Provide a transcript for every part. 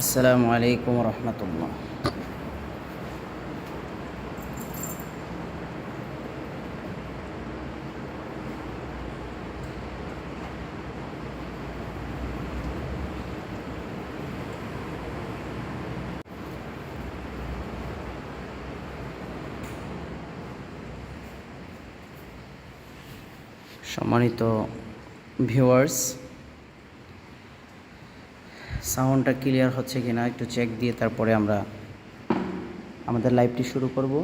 আসসালামু আলাইকুম রহমতুল্লাহ। সম্মানিত ভিউয়ার্স সাউন্ডটা ক্লিয়ার হচ্ছে কি না একটু চেক দিয়ে তারপরে আমরা আমাদের লাইভটি শুরু করব।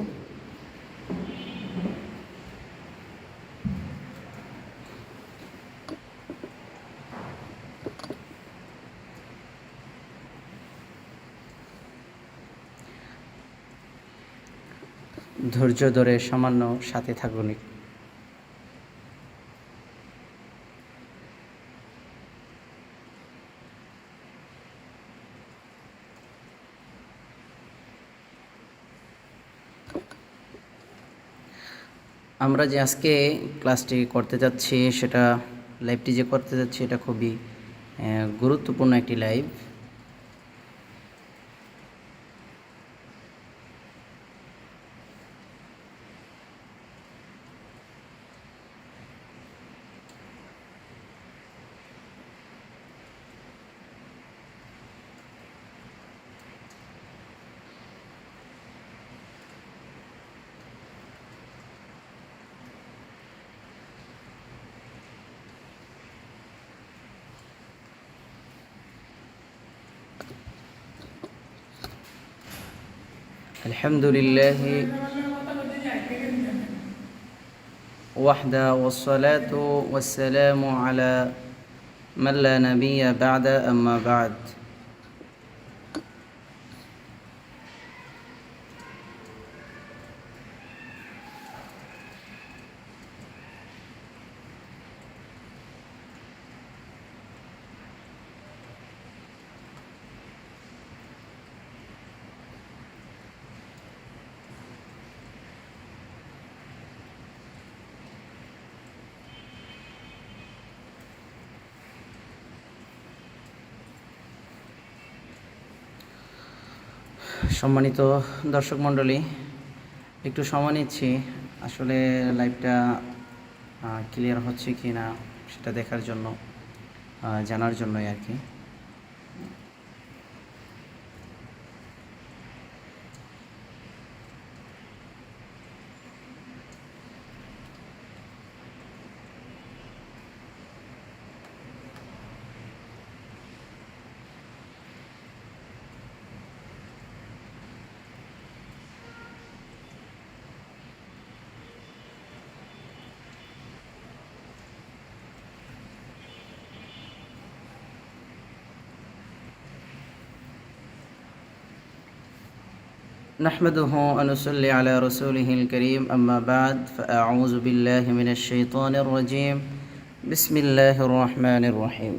ধৈর্য ধরে সামান্য সাথে থাকুন। আমরা যে আজকে ক্লাসটি করতে যাচ্ছি, সেটা লাইভটি যে করতে যাচ্ছি, এটা খুবই গুরুত্বপূর্ণ একটি লাইভ الحمد لله وحده والصلاة والسلام على من لا نبي بعد أما بعد. সম্মানিত দর্শক মণ্ডলী, একটু সময় নিচ্ছি। আসলে লাইভটা ক্লিয়ার হচ্ছে কি না সেটা দেখার জন্য জানার জন্যই আর কি। نحمده ونصلي على رسوله الكريم أما بعد فأعوذ بالله من الشيطان الرجيم بسم الله الرحمن الرحيم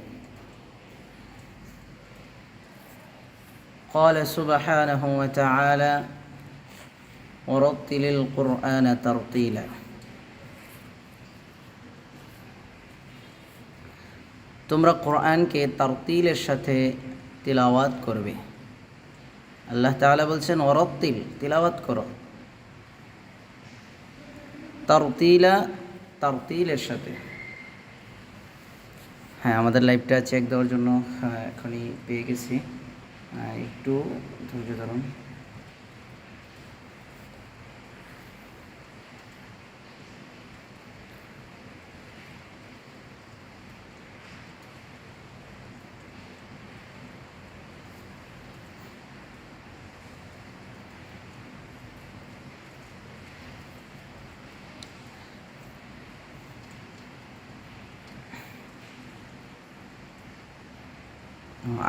قال سبحانه وتعالى ورتل القرآن ترتيلا তোমরা কোরআনকে তারতিলের সাথে তিলাওয়াত করবে আল্লাহ তাআলা বলছেন অরত্তিল তিলাওয়াত করো। তারতিলা তারতিলের সাথে। হ্যাঁ আমাদের লাইভটা চেক দেওয়ার জন্য হ্যাঁ, এখনই পেয়ে গেছি। একটু ধৈর্য ধরুন।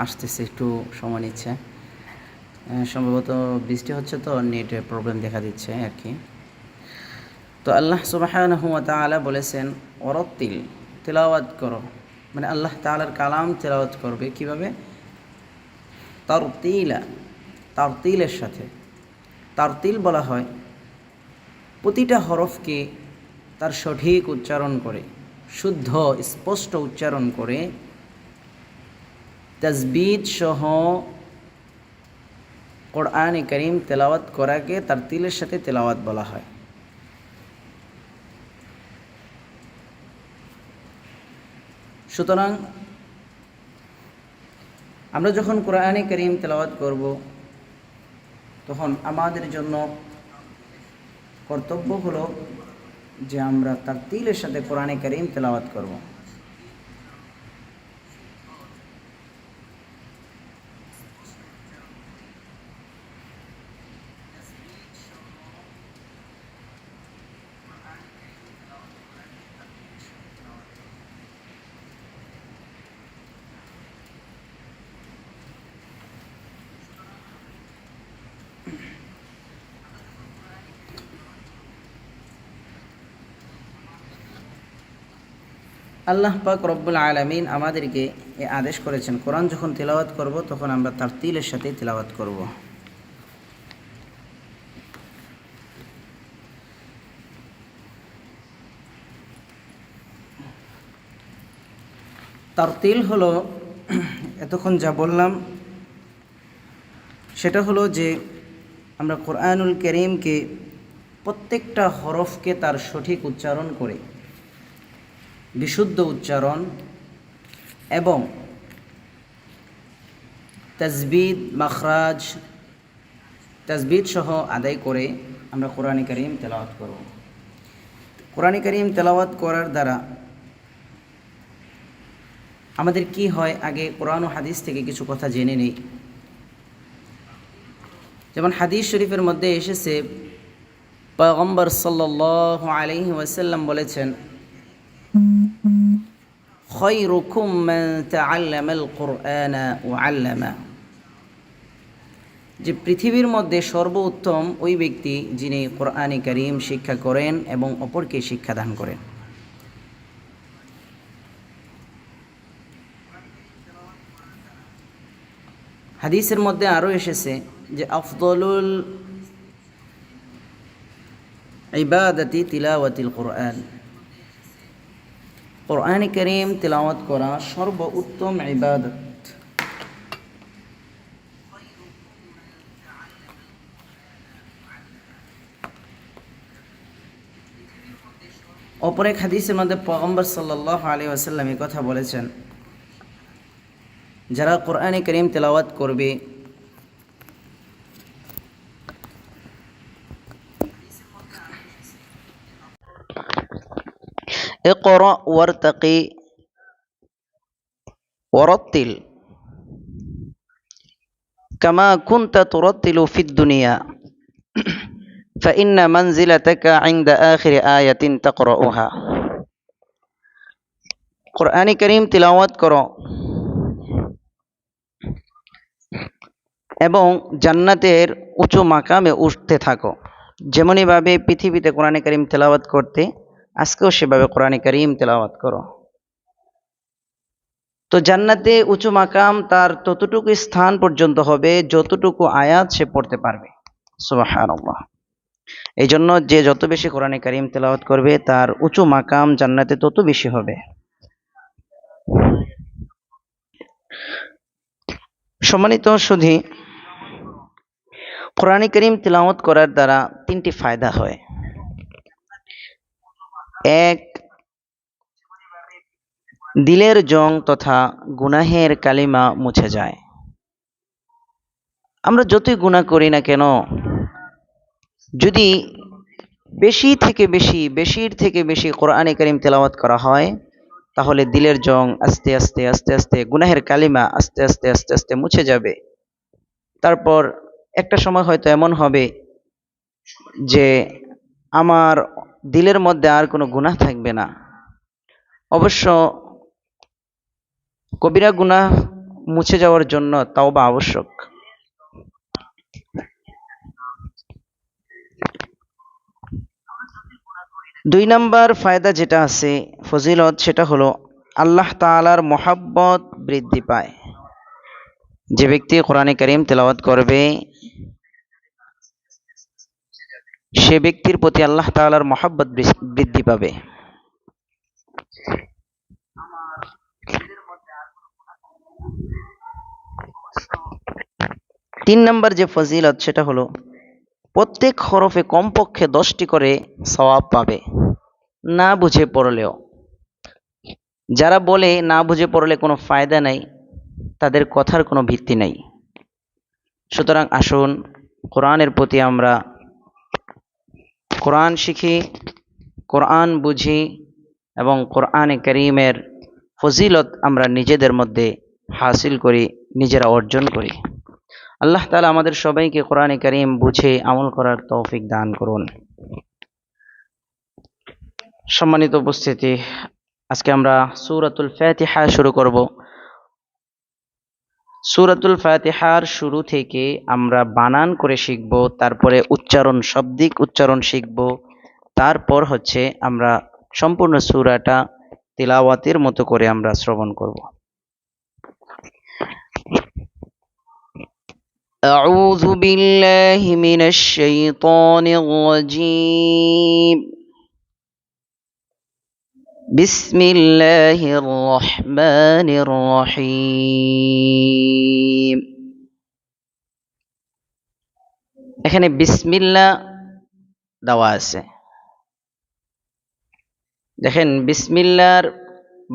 আসতেছে, একটু সময় নিচ্ছে। সম্ভবত বৃষ্টি হচ্ছে তো নেটের প্রবলেম দেখা দিচ্ছে আর কি তো আল্লাহ সুবাহানহু তাআলা বলেছেন অরত্তিল তেলাওয়াত করো। মানে আল্লাহ তাআলার কালাম তেলাওয়াত করবে কীভাবে? তারতিলা, তারতিলের সাথে। তারতিল বলা হয়, প্রতিটা হরফকে তার সঠিক উচ্চারণ করে, শুদ্ধ, স্পষ্ট উচ্চারণ করে তাজবিদ সহ কোরআন করিম তেলাওয়াত করাকে তার তিলের সাথে তেলাওয়াত বলা হয়। সুতরাং আমরা যখন কোরআনে করিম তেলাওয়াত করব, তখন আমাদের জন্য কর্তব্য হলো যে আমরা তার তিলের সাথে কোরআনে করিম তেলাওয়াত করব। আল্লাহ পাক রব্বুল আলমিন আমাদেরকে এ আদেশ করেছেন, কোরআন যখন তেলাওয়াত করব, তখন আমরা তার তিলের সাথে তেলাওয়াত করব। তার তিল হলো, এতক্ষণ যা বললাম, সেটা হলো যে আমরা কোরআনুল করিমকে প্রত্যেকটা হরফকে তার সঠিক উচ্চারণ করে। বিশুদ্ধ উচ্চারণ এবং তাজবিদ, মাখরাজ, তাজবিদ সহ আদায় করে আমরা কোরআন করিম তেলাওয়াত করব। কোরআন করিম তেলাওয়াত করার দ্বারা আমাদের কি হয়? আগে কোরআন ও হাদিস থেকে কিছু কথা জেনে নেই। যেমন হাদিস শরীফের মধ্যে এসেছে, পয়গম্বর সাল্লাহ আলহি ওয়াসাল্লাম বলেছেন خيركم من تعلم القرآن وعلمه যে পৃথিবীর মধ্যে সর্বোত্তম ওই ব্যক্তি যিনি কোরআনে করিম শিক্ষা করেন এবং অপরকে শিক্ষাদান করেন হাদিসের মধ্যে আরও এসেছে যে আফদলুল ইবাদতি তিলাওয়াতিল কোরআন কোরআন করিম তিলাওয়াত করা সর্ব উত্তম ইবাদত। অপর এক হাদিসের মধ্যে পগম্বর সাল্লাহ আলী আসাল্লাম কথা বলেছেন, যারা কোরআনে করিম তেলাওয়াত করবে اقرأ وارتقي ورتل كما كنت ترتل في الدنيا فإن منزلتك عند آخر آية تقرأها কোরআন করিম তিলাওয়াত করো এবং জান্নাতের উঁচু মাকামে উঠতে থাকো যেমনইভাবে পৃথিবীতে কোরআন করিম তেলাওয়াত করতে আজকেও সেভাবে কোরআন করিম তেলাওয়াত করো। তো জান্নাতে উঁচু মাকাম তার ততটুকু স্থান পর্যন্ত হবে, যতটুকু আয়াত সে পড়তে পারবে। সুবহানাল্লাহ। এই জন্য যে যত বেশি কোরআনে করিম তেলাওয়াত করবে, তার উঁচু মাকাম জান্নাতে তত বেশি হবে। সম্মানিত সুধী, কোরআনে করিম তেলাওয়াত করার দ্বারা তিনটি ফায়দা হয়। এক, দিলের জং তথা গুনাহের কালিমা মুছে যায়। আমরা যতই গুনাহ করি না কেন, যদি বেশি থেকে বেশি, বেশির থেকে বেশি কোরআনে করিম তেলাওয়াত করা হয়, তাহলে দিলের জং আস্তে আস্তে আস্তে আস্তে, গুনাহের কালিমা আস্তে আস্তে আস্তে আস্তে মুছে যাবে। তারপর একটা সময় হয়তো এমন হবে যে আমার দিলের মধ্যে আর কোনো গুনাহ থাকবে না। অবশ্য কবিরা গুনাহ মুছে যাওয়ার জন্য তাও বা আবশ্যক। দুই নাম্বার ফায়দা যেটা আছে, ফজিলত, সেটা হলো আল্লাহ তালার মহাব্বত বৃদ্ধি পায়। যে ব্যক্তি কোরআনে করিম তেলাওয়াত করবে সে ব্যক্তির প্রতি আল্লাহ তাআলার মহাব্বত বৃদ্ধি পাবে। তিন নম্বর যে ফজিলত, সেটা হলো, প্রত্যেক হরফে কমপক্ষে দশটি করে সওয়াব পাবে, না বুঝে পড়লেও। যারা বলে না বুঝে পড়লে কোনো ফায়দা নাই, তাদের কথার কোনো ভিত্তি নাই। সুতরাং আসুন, কোরআনের প্রতি আমরা কোরআন শিখি, কোরআন বুঝি এবং কোরআনে করিমের ফজিলত আমরা নিজেদের মধ্যে হাসিল করি, নিজেরা অর্জন করি। আল্লাহ তালা আমাদের সবাইকে কোরআনে করিম বুঝে আমল করার তৌফিক দান করুন। সম্মানিত উপস্থিতি, আজকে আমরা সূরাতুল ফাতিহা শুরু করব। সূরাতুল ফাতিহার শুরু থেকে আমরা বানান করে শিখব তারপরে উচ্চারণ শব্দিক উচ্চারণ শিখব তারপর হচ্ছে আমরা সম্পূর্ণ সূরাটা তিলাওয়াতের মতো করে আমরা শ্রবণ করব أعوذ بالله من الشيطان الرجيم بسم الله الرحمن الرحيم এখানে বিসমিল্লা দেওয়া আছে দেখেন বিসমিল্লার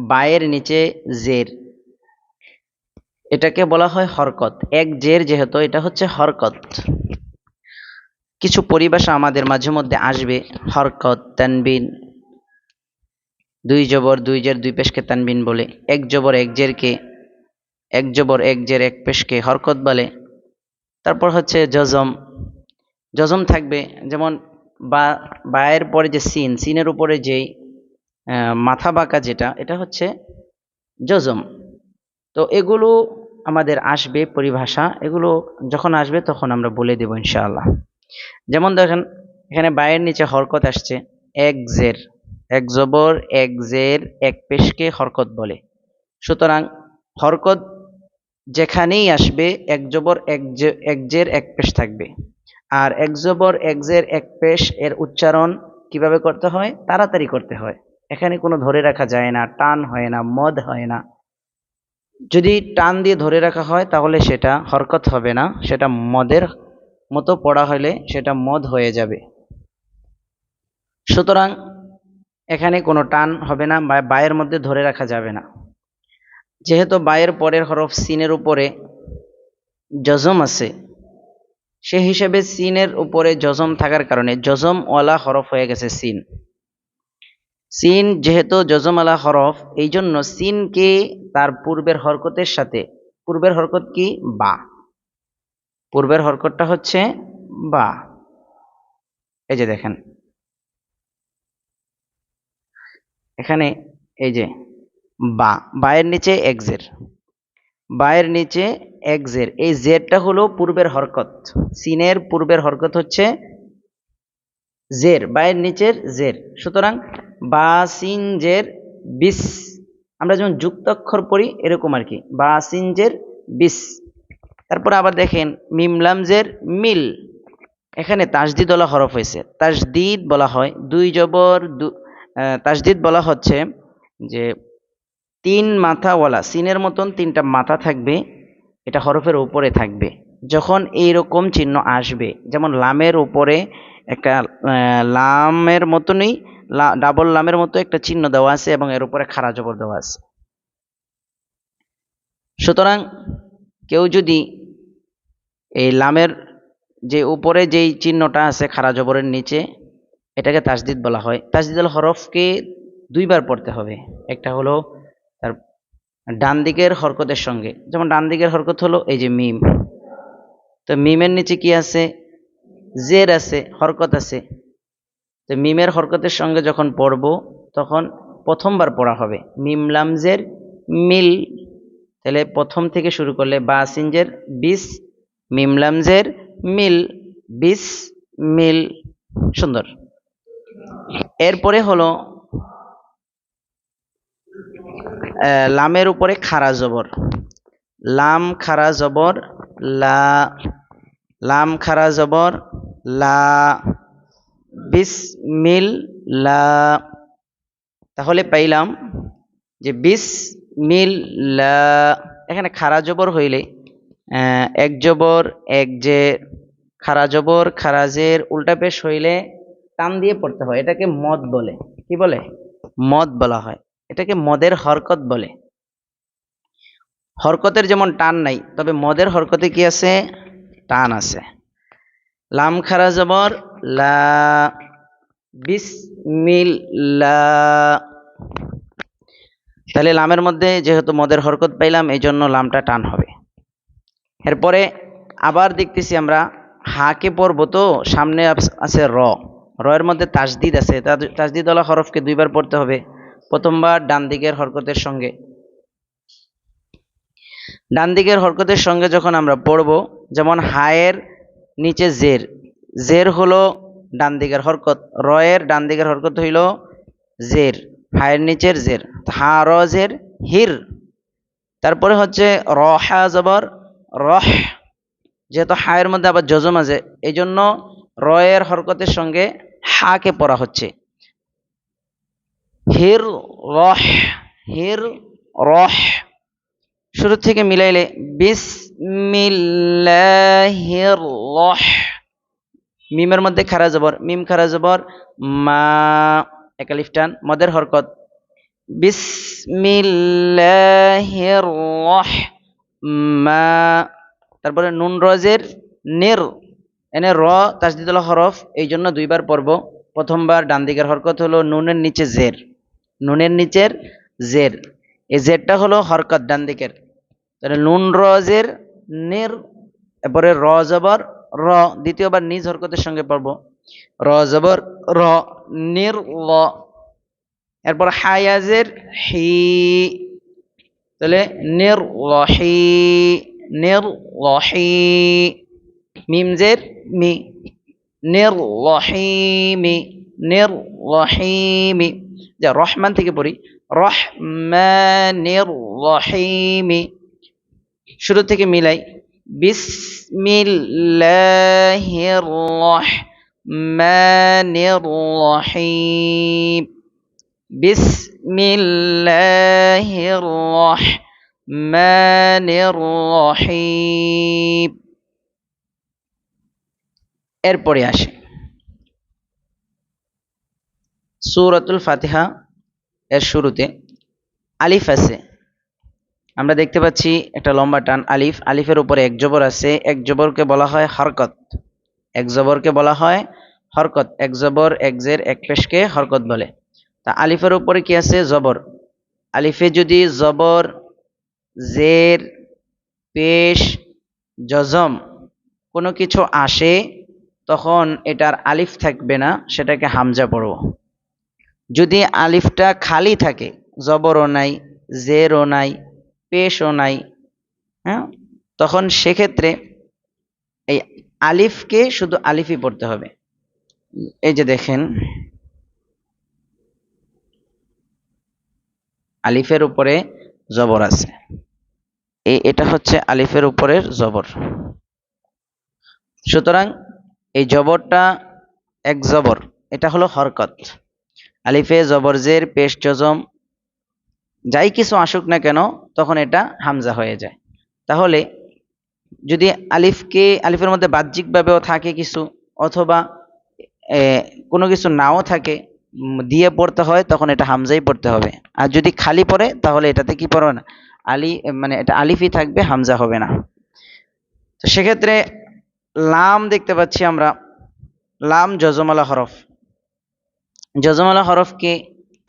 বায়ের নিচে জের এটাকে বলা হয় হরকত এক জের যেহেতু এটা হচ্ছে হরকত কিছু পরিভাষা আমাদের মাঝে মধ্যে আসবে হরকত তানবিন দুই জবর, দুই জের, দুই পেশকে তানবিন বলে। এক জবর, এক জেরকে, এক জবর, এক জের, এক পেশকে হরকত বলে। তারপর হচ্ছে জজম। জজম থাকবে যেমন বা, বায়ের পরে যে সিন, সিনের উপরে যেই মাথা বাঁকা যেটা, এটা হচ্ছে জজম। তো এগুলো আমাদের আসবে পরিভাষা। এগুলো যখন আসবে তখন আমরা বলে দেব ইনশাআল্লাহ। যেমন দেখেন, এখানে বায়ের নিচে হরকত আসছে, এক জের। এক জবর এক জের এক পেশকে হরকত বলে। সুতরাং হরকত যেখানেই আসবে, এক জবর এক এক জের এক পেশ থাকবে। আর এক জবর এক জের এক পেশ এর উচ্চারণ কীভাবে করতে হয়? তাড়াতাড়ি করতে হয়। এখানে কোনো ধরে রাখা যায় না, টান হয় না, মদ হয় না। যদি টান দিয়ে ধরে রাখা হয়, তাহলে সেটা হরকত হবে না, সেটা মদের মতো পড়া হলে সেটা মদ হয়ে যাবে। সুতরাং এখানে কোনো টান হবে না, বা বায়ের মধ্যে ধরে রাখা যাবে না। যেহেতু বায়ের পরের হরফ সিনের উপরে জজম আছে, সে হিসেবে সিনের উপরে জজম থাকার কারণে জজম ওয়ালা হরফ হয়ে গেছে সিন। সিন যেহেতু জজমালা হরফ, এই জন্য সিনকে তার পূর্বের হরকতের সাথে, পূর্বের হরকত কি? বা। পূর্বের হরকতটা হচ্ছে বা। এই যে দেখেন এখানে এই যে বা, বায়ের নিচে একজের বায়ের নিচে এক জের। এই জেরটা হলো পূর্বের হরকত। সিনের পূর্বের হরকত হচ্ছে জের, বায়ের নিচের জের। সুতরাং বা সিন জের বিস। আমরা যেমন যুক্তাক্ষর পড়ি, এরকম আর কি। বা সিন জের বিস। তারপরে আবার দেখেন মিমলাম জের মিল। এখানে তাসদিদ বলা হরফ হয়েছে। তাসদিদ বলা হয় দুই জবর তাসদিদ বলা হচ্ছে যে তিন মাথাওয়ালা, সিনের মতন তিনটা মাথা থাকবে, এটা হরফের উপরে থাকবে। যখন এইরকম চিহ্ন আসবে, যেমন লামের উপরে একটা লামের মতনই ডাবল লামের মতো একটা চিহ্ন দেওয়া আছে এবং এর উপরে খাড়া জবর দেওয়া আছে। সুতরাং কেউ যদি এই লামের যে উপরে যেই চিহ্নটা আছে খাড়া জবরের নিচে এটাকে তাসদিদ বলা হয়। তাসদিদুল হরফকে দুইবার পড়তে হবে। একটা হলো তার ডান দিকের হরকতের সঙ্গে। যেমন ডান দিকের হরকত হলো এই যে মিম। তো মিমের নিচে কি আছে? জের আছে, হরকত আছে। তো মিমের হরকতের সঙ্গে যখন পড়ব, তখন প্রথমবার পড়া হবে। মিম লামজের মিল। তাহলে প্রথম থেকে শুরু করলে বা সিনজের বিস, মিম লামজের মিল, বিস, মিল। সুন্দর। এরপরে হলো লামের উপরে খাড়া জবর। লাম খাড়া জবর, লা, লাম খাড়া জবর, লা বিস মিল লা। তাহলে পাইলাম যে বিস মিল লা। এখানে খাড়া জবর হইলে এক জবর, এক যে খারা জবর খারাজের উল্টা পেশ হইলে টান দিয়ে পড়তে হয়, এটাকে মদ বলে। কি বলে? মদ বলা হয়। এটাকে মদের হরকত বলে। হরকতের যেমন টান নাই, তবে মদের হরকতে কি আছে? টান আছে। লাম খারা জবর, লা বিসমিল্লা। তাহলে লামের মধ্যে যেহেতু মদের হরকত পাইলাম এই জন্য লামটা টান হবে। এরপরে আবার দেখতেছি আমরা হাকে পড়ব তো, সামনে আছে র। র এর মধ্যে তাসদিদ আছে। তাসদিদ ওলা হরফকে দুইবার পড়তে হবে। প্রথমবার ডান দিকের হরকতের সঙ্গে। ডান দিকের হরকতের সঙ্গে যখন আমরা পড়ব, যেমন হায়ের নিচে জের। জের হলো ডান দিকের হরকত। রয়ের ডান দিকের হরকত হইল জের। হায়ের নিচের জের। হা, র, জের, হির। তারপরে হচ্ছে র রহা জবর, রহ। যেহেতু হায়ের মধ্যে আবার যজম আছে এই জন্য রয়ের হরকতের সঙ্গে হাকে পড়া হচ্ছে? হির রহ হির রহ। শুরু থেকে মিলাইলে বিসমিল্লাহির রহ। মিমের মধ্যে খারা জবর, মিম খারা জবর, মা একালিফ টান মদের হরকত। বিসমিল্লাহির রহ, মা, তারপরে নুন রজের নির এনে র তাসদিদুল হরফ এই জন্য দুইবার পড়ব। প্রথমবার ডান দিকের হরকত হলো নুনের নিচে জের। নুনের নিচের জের। এই জেরটা হলো হরকত ডান দিকের তাহলে নুন, র, জের, নির, এরপরে র, জবর, র, দ্বিতীয়বার নিজ হরকতের সঙ্গে পড়ব। র, জবর, র, নির, ল। এরপর হায়াজের হি। তাহলে নির লহি নির লহি মিমজের মি নির লহিমি নির লহিমি যা রহমান থেকে পড়ি রহমানির রহিমি শুরু থেকে মিলাই বিসমিল্লাহির রহমানির রহিম বিসমিল্লাহির রহমানির রহিম এরপরে আসে। সূরাতুল ফাতিহা এর শুরুতে আলিফ আছে। আমরা দেখতে পাচ্ছি একটা লম্বা টান আলিফ। আলিফের উপরে এক জবর আছে। এক জবরকে বলা হয় হরকত। এক জবরকে বলা হয় হরকত। এক জবর, এক জের, এক পেশকে হরকত বলে। তা আলিফের উপরে কি আছে? জবর। আলিফে যদি জবর, জের, পেশ, জজম কোনো কিছু আসে তখন এটার আলিফ থাকবে না, সেটাকে হামজা পড়ব। যদি আলিফটা খালি থাকে, জবরও নাই, জেরও নাই, পেশও নাই হ্যাঁ তখন সেক্ষেত্রে এই আলিফকে শুধু আলিফই পড়তে হবে। এই যে দেখেন, আলিফের উপরে জবর আছে। এই এটা হচ্ছে আলিফের উপরের জবর। সুতরাং এই জবরটা এক জবর, এটা হলো হরকত। আলিফে জবরজের পেশ, জজম, যাই কিছু আসুক না কেন, তখন এটা হামজা হয়ে যায়। তাহলে যদি আলিফকে, আলিফের মধ্যে বাহ্যিকভাবেও থাকে কিছু, অথবা কোনো কিছু নাও থাকে দিয়ে পড়তে হয়, তখন এটা হামজাই পড়তে হবে। আর যদি খালি পড়ে, তাহলে এটাতে কি পড়বে না? আলি মানে এটা আলিফই থাকবে, হামজা হবে না। তো সেক্ষেত্রে লাম দেখতে পাচ্ছি আমরা। লাম যজমালা হরফ। যজমালা হরফকে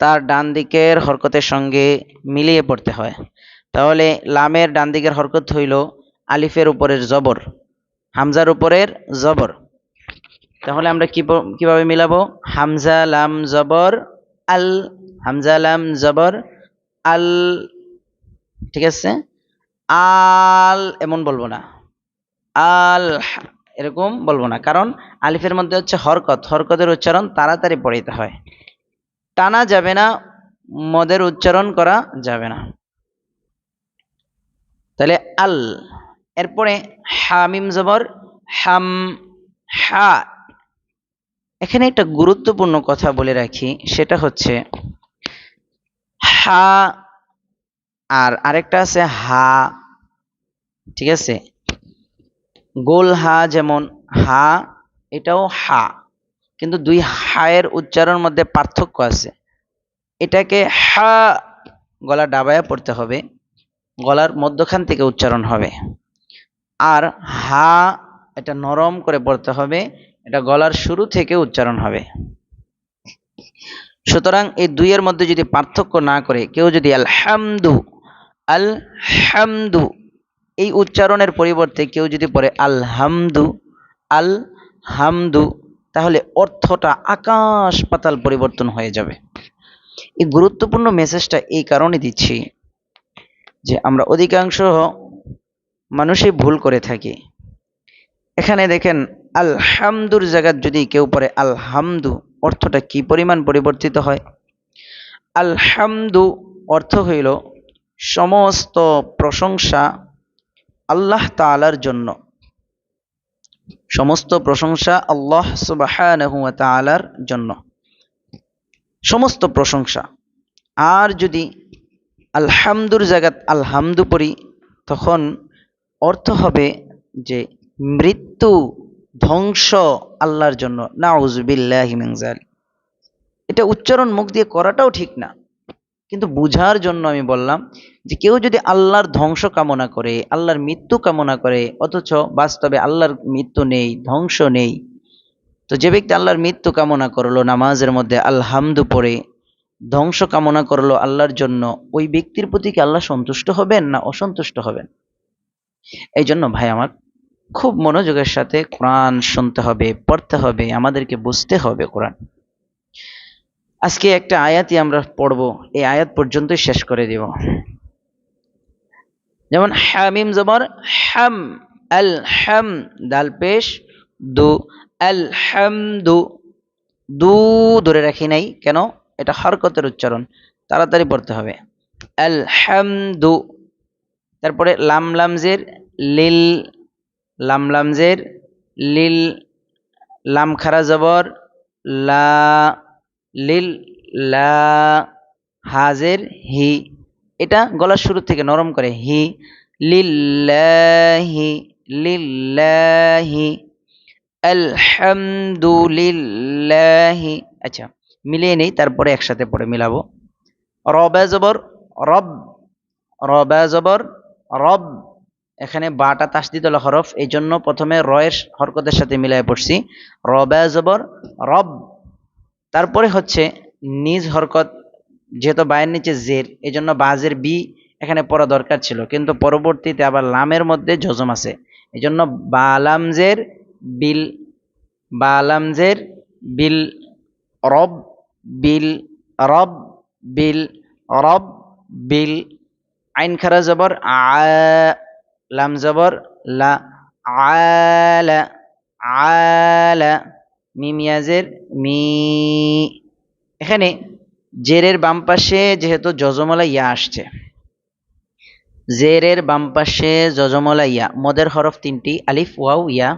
তার ডান দিকের হরকতের সঙ্গে মিলিয়ে পড়তে হয়। তাহলে লামের ডান দিকের হরকত হইল আলিফের উপরের জবর, হামজার উপরের জবর। তাহলে আমরা কীভাবে মিলাবো? হামজা, লাম, জবর, আল, হামজা, লাম, জবর, আল, ঠিক আছে? আল এমন বলব না। আল এরকম বলব না। কারণ আলিফের মধ্যে হচ্ছে হরকত। হরকতের উচ্চারণ তাড়াতাড়ি পড়িতে হয়। টানা যাবে না, মদের উচ্চারণ করা যাবে না। তাহলে আল, এরপরে হামিম জবর, হাম, হা। এখানে একটা গুরুত্বপূর্ণ কথা বলে রাখি, সেটা হচ্ছে হা, আর আরেকটা আছে হা। ঠিক আছে? গোল হা যেমন হা, এটাও হা। কিন্তু দুই হায়ের উচ্চারণের মধ্যে পার্থক্য আছে। এটাকে হা গলা ডাবায়া পড়তে হবে, গলার মধ্যখান থেকে উচ্চারণ হবে। আর হা এটা নরম করে পড়তে হবে, এটা গলার শুরু থেকে উচ্চারণ হবে। সুতরাং এই দুইয়ের মধ্যে যদি পার্থক্য না করে, কেউ যদি আলহামদু আল হামদু এই উচ্চারণের পরিবর্তে কেউ যদি পড়ে আলহামদু আল হামদু তাহলে অর্থটা আকাশ পাতাল পরিবর্তন হয়ে যাবে। এই গুরুত্বপূর্ণ মেসেজটা এই কারণে দিচ্ছি যে আমরা অধিকাংশ মানুষই ভুল করে থাকি। এখানে দেখেন, আলহামদুর জায়গার যদি কেউ পড়ে আলহামদু, অর্থটা কি পরিমাণ পরিবর্তিত হয়? আলহামদু অর্থ হইল সমস্ত প্রশংসা আল্লাহ তাআলার জন্য। সমস্ত প্রশংসা আল্লাহ সুবহানাহু ওয়া তাআলার জন্য। সমস্ত প্রশংসা। আর যদি আলহামদুর জায়গাত আলহামদু পড়ি, তখন অর্থ হবে যে মৃত্যু ধ্বংস আল্লাহর জন্য। নাউজুবিল্লাহি মিন যালিক। এটা উচ্চারণ মুখ দিয়ে করাটাও ঠিক না। কিন্তু বুঝার জন্য আমি বললাম যে কেউ যদি আল্লাহর ধ্বংস কামনা করে, আল্লাহর মৃত্যু কামনা করে, অথচ বাস্তবে আল্লাহর মৃত্যু নেই, ধ্বংস নেই, তো যে ব্যক্তি আল্লাহর মৃত্যু কামনা করল, নামাজের মধ্যে আলহামদু পড়ে, ধ্বংস কামনা করল আল্লাহর জন্য, ওই ব্যক্তির প্রতি কি আল্লাহ সন্তুষ্ট হবেন না অসন্তুষ্ট হবেন? এই জন্য ভাই আমার খুব মনোযোগের সাথে কোরআন শুনতে হবে, পড়তে হবে, আমাদেরকে বুঝতে হবে কোরআন। আজকে একটা আয়াতই আমরা পড়ব। এই আয়াত পর্যন্তই শেষ করে দিব। যেমন, হামিম জবর হাম, আল হাম দাল পেশ, দু, আল হাম দু দু ধরে রাখি নাই। কেন? এটা হরকতের উচ্চারণ। তাড়াতাড়ি পড়তে হবে। আল হাম দু তারপরে লাম লামজের লিল লাম লামজের লিল লাম খারা জবর, লা লিল লা হাজের হি এটা গলার শুরু থেকে নরম করে হি। লিল্লাহি লিল্লাহি, আলহামদুলিল্লাহি। আচ্ছা মিলিয়ে নেই, তারপরে একসাথে পড়ে মিলাবো। রবা জবর, রব, রবা জবর, রব। এখানে বাটা তাসদিদ হরফ এই জন্য প্রথমে রয়ের হরকতের সাথে মিলাই পড়ছি। রবা জবর, রব। তারপরে হচ্ছে নিজ হরকত যেহেতু বায়ের নিচে জের এই জন্য বাজের বি এখানে পড়া দরকার ছিল। কিন্তু পরবর্তীতে আবার লামের মধ্যে জজম আছে। এই জন্য বালামজের বিল বালামজের বিল রব বিল রব বিল রব, বিল আইন খারা জবর, আ, লাম জবর, লা আলা আলা মিমিয়াজের মি, এখানে জেরের বাম পাশে যেহেতু যজমলা ইয়া আসছে। জেরের বাম পাশে যজমলা ইয়া, মদের হরফ তিনটি, আলিফ, ওয়াও, ইয়া।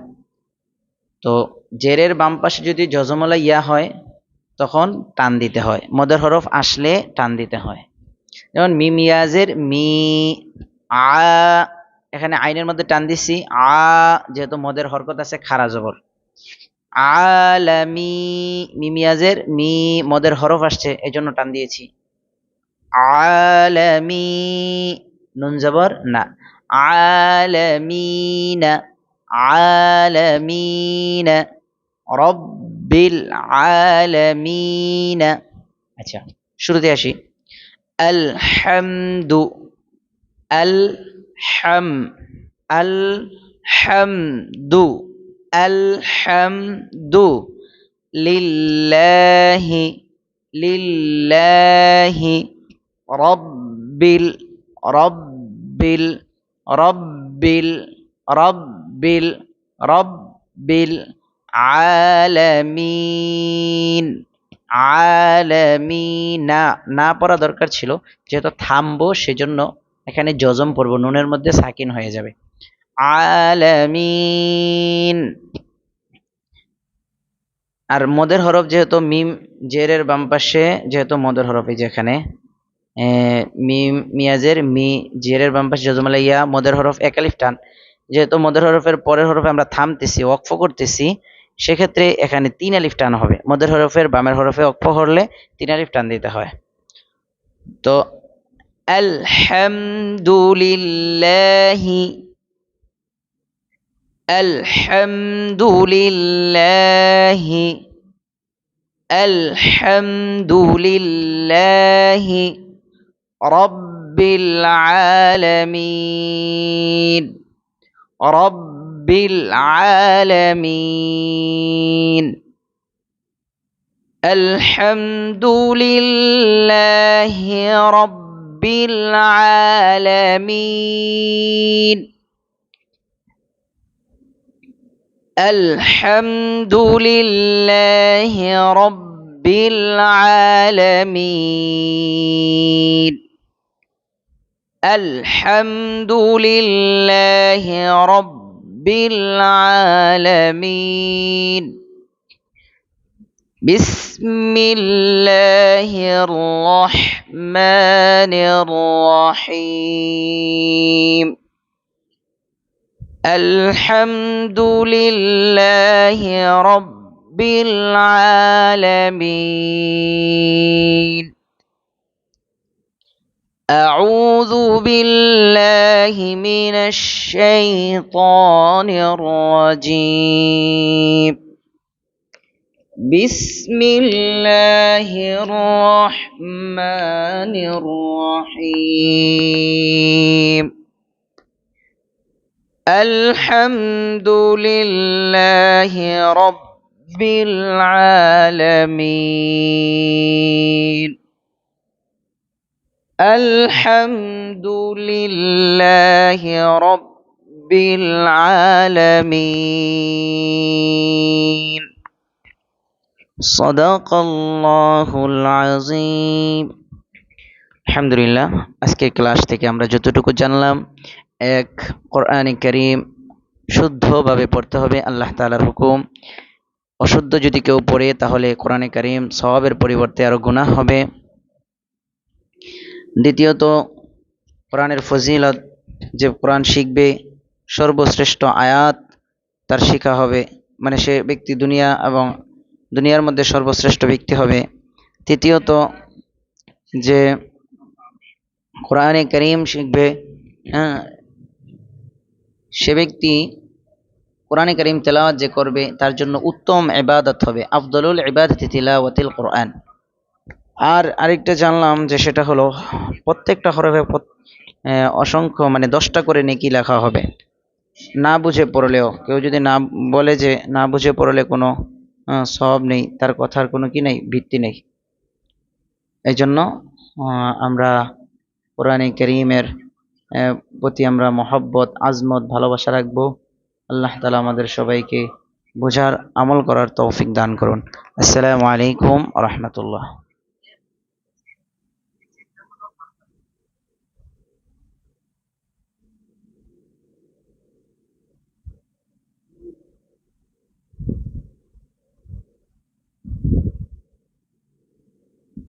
তো জেরের বাম পাশে যদি যজমলা ইয়া হয়, তখন টান দিতে হয়। মদের হরফ আসলে টান দিতে হয়। যেমন মিমিয়াজের মি, আ, এখানে আইনের মধ্যে টান দিছি, আ, যেহেতু মদের হরকত আছে, খারা জবর। আলামি মিমিয়াজের মি মদের হরফ আসছে এই জন্য টান দিয়েছি। আলামি, নুন জবর, না। আলামিনা আলামিনা, রব্বিল আলামিনা। আচ্ছা শুরুতে আসি। আল হামদু আল হাম আল হামদু الحمد لله لله رب الرب الرب الرب الرب العالمين আলামিন আলামিনা না পড়া দরকার ছিল, যেহেতু থামবো সেজন্য এখানে যজম পড়ব, নুনের মধ্যে সাকিন হয়ে যাবে। আলামিন। আর মদের হরফ যেহেতু মিম, জেরের বাম পাশে যেহেতু মদের হরফ এই যেখানে মিম মিয়াজের মি, জেরের বাম পাশে জজমালা ইয়া মদের হরফ একালিফ টান। যেহেতু মদের হরফের পরের হরফে আমরা থামতেছি, ওয়াকফ করতেছি, সেক্ষেত্রে এখানে তিন আলিফ টান হবে। মদের হরফের বামের হরফে ওয়াকফ করলে তিন আলিফ টান দিতে হয়। তো, আলহামদুলিল্লাহি الحمد لله الحمد لله رب العالمين رب العالمين. الحمد لله رب العالمين. الحمد لله رب العالمين. الحمد لله رب العالمين. بسم الله الرحمن الرحيم. الحمد لله رب العالمين. أعوذ بالله من الشيطان الرجيم. بسم الله الرحمن الرحيم. الحمد لله رب العالمين الحمد لله رب العالمين صدق الله العظيم আলহামদুলিল্লাহ আজকের ক্লাস থেকে আমরা যতটুকু জানলাম এক কোরআনে করিম শুদ্ধভাবে পড়তে হবে, আল্লাহ তাআলার হুকুম। অশুদ্ধ যদি কেউ পড়ে, তাহলে কোরআনে করিম সওয়াবের পরিবর্তে আরও গুনাহ হবে। দ্বিতীয়ত, কোরআনের ফজিলত, যে কোরআন শিখবে, সর্বশ্রেষ্ঠ আয়াত তার শিখা হবে। মানে সে ব্যক্তি দুনিয়া এবং দুনিয়ার মধ্যে সর্বশ্রেষ্ঠ ব্যক্তি হবে। তৃতীয়ত, যে কোরআনে করিম শিখবে হ্যাঁ সে ব্যক্তি কোরআনে করিম তেলাওয়াত যে করবে, তার জন্য উত্তম ইবাদত হবে। আফদলুল ইবাদতি তিলাওয়াতিল কোরআন। আর আরেকটা জানলাম যে সেটা হলো, প্রত্যেকটা হরফে অসংখ্য মানে দশটা করে নেকি লেখা হবে। না বুঝে পড়লেও, কেউ যদি না বলে যে না বুঝে পড়লে কোনো সব নেই, তার কথার কোনো কি নেই? ভিত্তি নেই। এই জন্য আমরা কোরআনে করিমের প্রতি আমরা মহব্বত, আজমত, ভালোবাসা রাখব। আল্লাহ তালা আমাদের সবাইকে বোঝার, আমল করার তৌফিক দান করুন। আসসালামু আলাইকুম রহমতুল্লাহ।